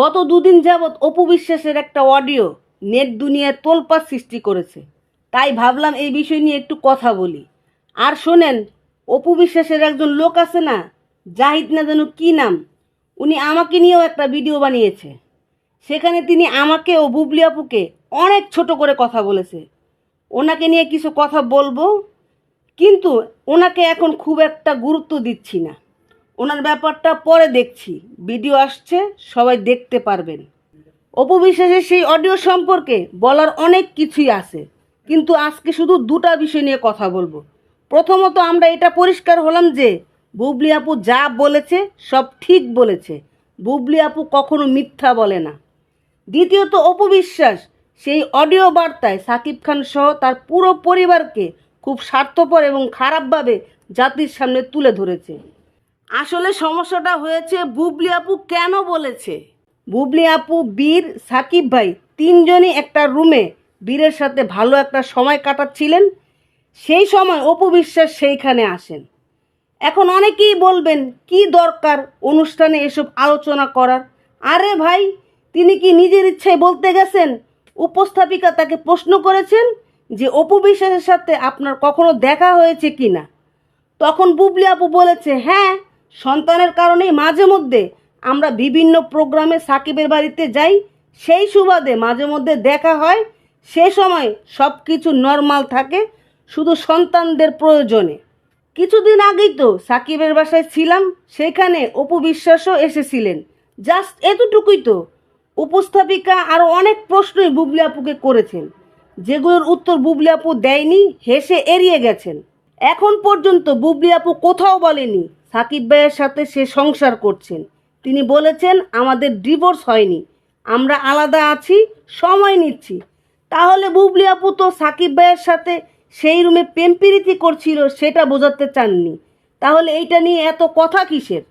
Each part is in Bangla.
গত দুদিন যাবৎ অপু বিশ্বাসের একটা অডিও নেট দুনিয়ায় তোলপাড় সৃষ্টি করেছে। তাই ভাবলাম এই বিষয় নিয়ে একটু কথা বলি। আর শোনেন, অপু বিশ্বাসের একজন লোক আছে না, জাহিদ না যেন কী নাম, উনি আমাকে নিয়েও একটা ভিডিও বানিয়েছে। সেখানে তিনি আমাকে ও বুবলি আপুকে অনেক ছোট করে কথা বলেছে। ওনাকে নিয়ে কিছু কথা বলব, কিন্তু ওনাকে এখন খুব একটা গুরুত্ব দিচ্ছি না। ওনার ব্যাপারটা পরে দেখছি। ভিডিও আসছে, সবাই দেখতে পারবেন। অপু বিশ্বাসের সেই অডিও সম্পর্কে বলার অনেক কিছুই আছে। কিন্তু আজকে শুধু দুটা বিষয় নিয়ে কথা বলব। প্রথমত আমরা এটা পরিষ্কার হলাম যে, বুবলি আপু যা বলেছে, সব ঠিক বলেছে। বুবলি আপু কখনো মিথ্যা বলে না। দ্বিতীয়ত অপবিশ্বাস সেই অডিও বার্তায় সাকিব খান সহ তার পুরো পরিবারকে খুব স্বার্থপর এবং খারাপভাবে জাতির সামনে তুলে ধরেছে। আসলে সমস্যাটা হয়েছে বুবলি আপু কেন বলেছে? বুবলি আপু, বীর, সাকিব ভাই তিনজনই একটা রুমে বীরের সাথে ভালো একটা সময় কাটাচ্ছিলেন। সেই সময় অপু বিশ্বাস সেইখানে আসেন। এখন অনেকেই বলবেন, কি দরকার অনুষ্ঠানে এসব আলোচনা করার? আরে ভাই, তিনি কি নিজের ইচ্ছায় বলতে গেছেন? উপস্থাপিকা তাকে প্রশ্ন করেছেন যে, অপু বিশ্বাসের সাথে আপনার কখনো দেখা হয়েছে কি না? তখন বুবলি আপু বলেছে হ্যাঁ সন্তানের কারণেই মাঝে মধ্যে আমরা বিভিন্ন প্রোগ্রামে সাকিবের বাড়িতে যাই, সেই সুবাদে মাঝে মধ্যে দেখা হয়, সে সময় সব কিছু নর্মাল থাকে, শুধু সন্তানদের প্রয়োজনে। কিছুদিন আগেই তো সাকিবের বাসায় ছিলাম, সেখানে অপু বিশ্বাসও এসেছিলেন। জাস্ট এতটুকুই তো। উপস্থাপিকা আরও অনেক প্রশ্নই বুবলি আপুকে করেছেন। যেগুলোর উত্তর বুবলি আপু দেয়নি, হেসে এড়িয়ে গেছেন। এখন পর্যন্ত বুবলি আপু কোথাও বলেনি। সাকিব ভাইয়ের সাথে সে সংসার করছেন। তিনি বলেছেন, আমাদের ডিভোর্স হয়নি। আমরা আলাদা আছি, সময় নিচ্ছি। তাহলে বুবলি আপু তো সাকিব ভাইয়ের সাথে সেই রুমে প্রেম প্রীতি করছিল, সেটা বোঝাতে চাননি। তাহলে এইটা নিয়ে এত কথা কিসের?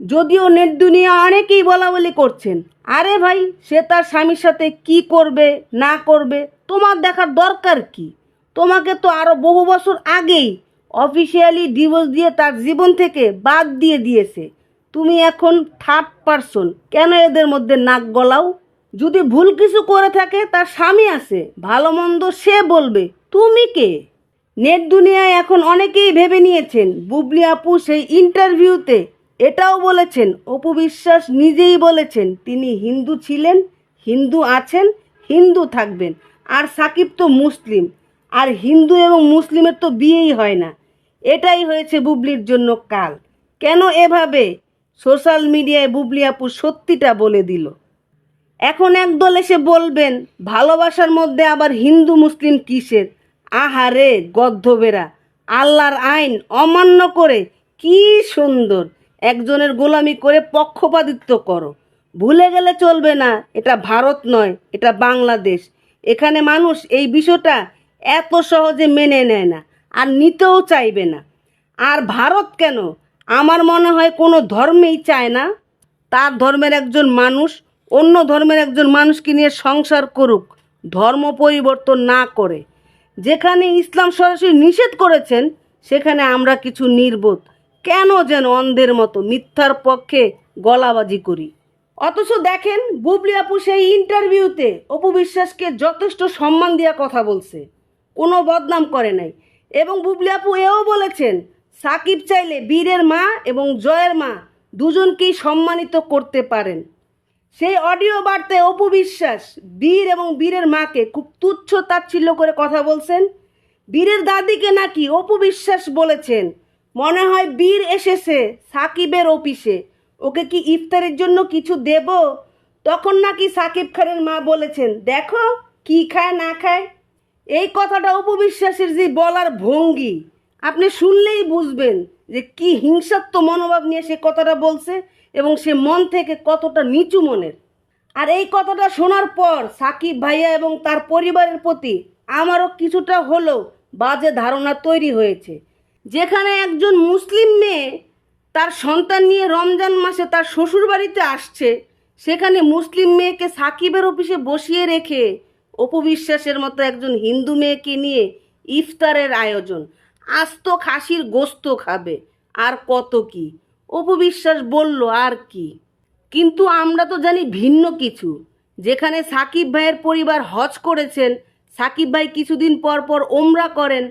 যদিও নেট দুনিয়া অনেকেই বলা বলি করছেন, আরে ভাই, সে তার স্বামীর সাথে কি করবে, না করবে? তোমার দেখার দরকার কি? তোমাকে তো আরও বহু বছর আগেই অফিসিয়ালি ডিভোর্স দিয়ে তার জীবন থেকে বাদ দিয়ে দিয়েছে। তুমি এখন থার্ড পারসন কেন এদের মধ্যে নাক গলাও? যদি ভুল কিছু করে থাকে, তার স্বামী আছে। ভালো মন্দ সে বলবে, তুমি কে? নেট দুনিয়ায় এখন অনেকেই ভেবে নিয়েছেন, বুবলি আপু সেই ইন্টারভিউতে এটাও বলেছেন, অপু বিশ্বাস নিজেই বলেছেন, তিনি হিন্দু ছিলেন, হিন্দু আছেন, হিন্দু থাকবেন, আর সাকিব তো মুসলিম, আর হিন্দু এবং মুসলিমের তো বিয়েই হয় না। এটাই হয়েছে বুবলির জন্য কাল। কেন এভাবে সোশ্যাল মিডিয়ায় বুবলি আপু সত্যিটা বলে দিল? এখন একদল এসে বলবেন, ভালোবাসার মধ্যে আবার হিন্দু মুসলিম কিসের? আহারে, গদ্ধবেরা, আল্লাহর আইন অমান্য করে কি সুন্দর। একজনের গোলামি করে পক্ষপাতিত্ব করো। ভুলে গেলে চলবে না, এটা ভারত নয়, এটা বাংলাদেশ। এখানে মানুষ এই বিষয়টা এত সহজে মেনে নেয় না। আর নিতেও চাইবে না। আর ভারত কেন? আমার মনে হয় কোনো ধর্মেই চায় না। তার ধর্মের একজন মানুষ, অন্য ধর্মের একজন মানুষকে নিয়ে সংসার করুক, ধর্ম পরিবর্তন না করে। যেখানে ইসলাম সরাসরি নিষেধ করেছেন, সেখানে আমরা কিছু নির্বোধ। কেন যেন অন্ধের মতো মিথ্যার পক্ষে গলাবাজি করি। অথচ দেখেন, বুবলি আপু সেই ইন্টারভিউতে অপু বিশ্বাসকে যথেষ্ট সম্মান দেওয়া কথা বলছে। কোনো বদনাম করে নাই। এবং বুবলি আপু এও বলেছেন, সাকিব চাইলে বীরের মা এবং জয়ের মা দুজনকেই সম্মানিত করতে পারেন। সেই অডিও বার্তায় অপু বিশ্বাস বীর এবং বীরের মাকে খুব তুচ্ছ তাচ্ছিল্য করে কথা বলছেন। বীরের দাদিকে নাকি অপু বিশ্বাস বলেছেন, মনে হয় বীর এসেছে সাকিবের অফিসে, ওকে কি ইফতারের জন্য কিছু দেব? তখন নাকি সাকিব খানের মা বলেছেন, দেখো, কি খায়, না খায়? এই কথাটা উপবিশ্বাসের যে বলার ভঙ্গি, আপনি শুনলেই বুঝবেন যে কি হিংসাত্ম মনোভাব নিয়ে সে কথাটা বলছে এবং সে মন থেকে কতটা নিচু মনের। আর এই কথাটা শোনার পর সাকিব ভাইয়া এবং তার পরিবারের প্রতি আমারও কিছুটা হলেও বাজে ধারণা তৈরি হয়েছে। যেখানে একজন মুসলিম মেয়ে তার সন্তান নিয়ে রমজান মাসে তার শ্বশুর বাড়িতে আসছে, সেখানে মুসলিম মেয়েকে সাকিবের অফিসে বসিয়ে রেখে অপবিশ্বাসের মতো একজন হিন্দু মেয়েকে নিয়ে ইফতারের আয়োজন। আস্ত খাসির গোস্ত খাবে। আর কত কি? অপবিশ্বাস বলল, আর কি? কিন্তু আমরা তো জানি ভিন্ন কিছু। যেখানে সাকিব ভাইয়ের পরিবার হজ করেছেন, সাকিব ভাই কিছুদিন পর পর ওমরা করেন,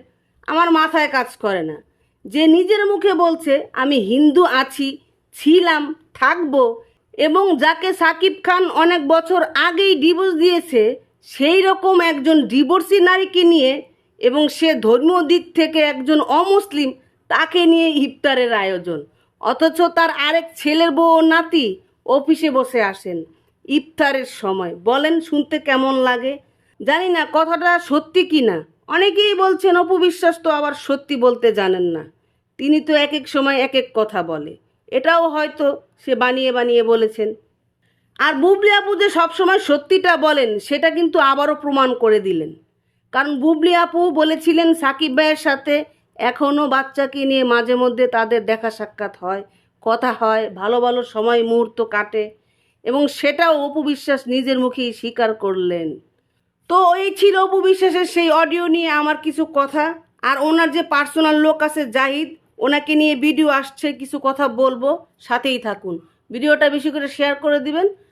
আমার মাথায় কাজ করে না। যে নিজের মুখে বলছে, আমি হিন্দু আছি, ছিলাম, থাকব, এবং যাকে সাকিব খান অনেক বছর আগেই ডিভোর্স দিয়েছে সেই রকম একজন ডিভোর্সি নারীকে নিয়ে এবং সে ধর্মীয় দিক থেকে একজন অমুসলিম, তাকে নিয়ে ইফতারের আয়োজন। অথচ তার আরেক ছেলের বউ ও নাতি অফিসে বসে আসেন ইফতারের সময়। বলেন, শুনতে কেমন লাগে? জানি না, কথাটা সত্যি কি না? অনেকেই বলছেন অপবিশ্বাস তো আবার সত্যি বলতে জানেন না। তিনি তো এক এক সময় এক এক কথা বলে। এটাও হয়তো সে বানিয়ে বানিয়ে বলেছেন। আর বুবলি আপু যে সবসময় সত্যিটা বলেন, সেটা কিন্তু আবারও প্রমাণ করে দিলেন। কারণ বুবলি আপু বলেছিলেন সাকিব ভাইয়ের সাথে এখনও বাচ্চাকে নিয়ে মাঝে মধ্যে তাদের দেখা সাক্ষাৎ হয়, কথা হয়, ভালো ভালো সময় মুহূর্ত কাটে। এবং সেটাও অপু বিশ্বাস নিজের মুখেই স্বীকার করলেন। তো এই ছিল অপু বিশ্বাসের সেই অডিও নিয়ে আমার কিছু কথা। আর ওনার যে পার্সোনাল লোক আছে জাহিদ, ওনাকে নিয়ে ভিডিও আসছে, কিছু কথা বলব, সাথেই থাকুন। ভিডিওটা বেশি করে শেয়ার করে দিবেন।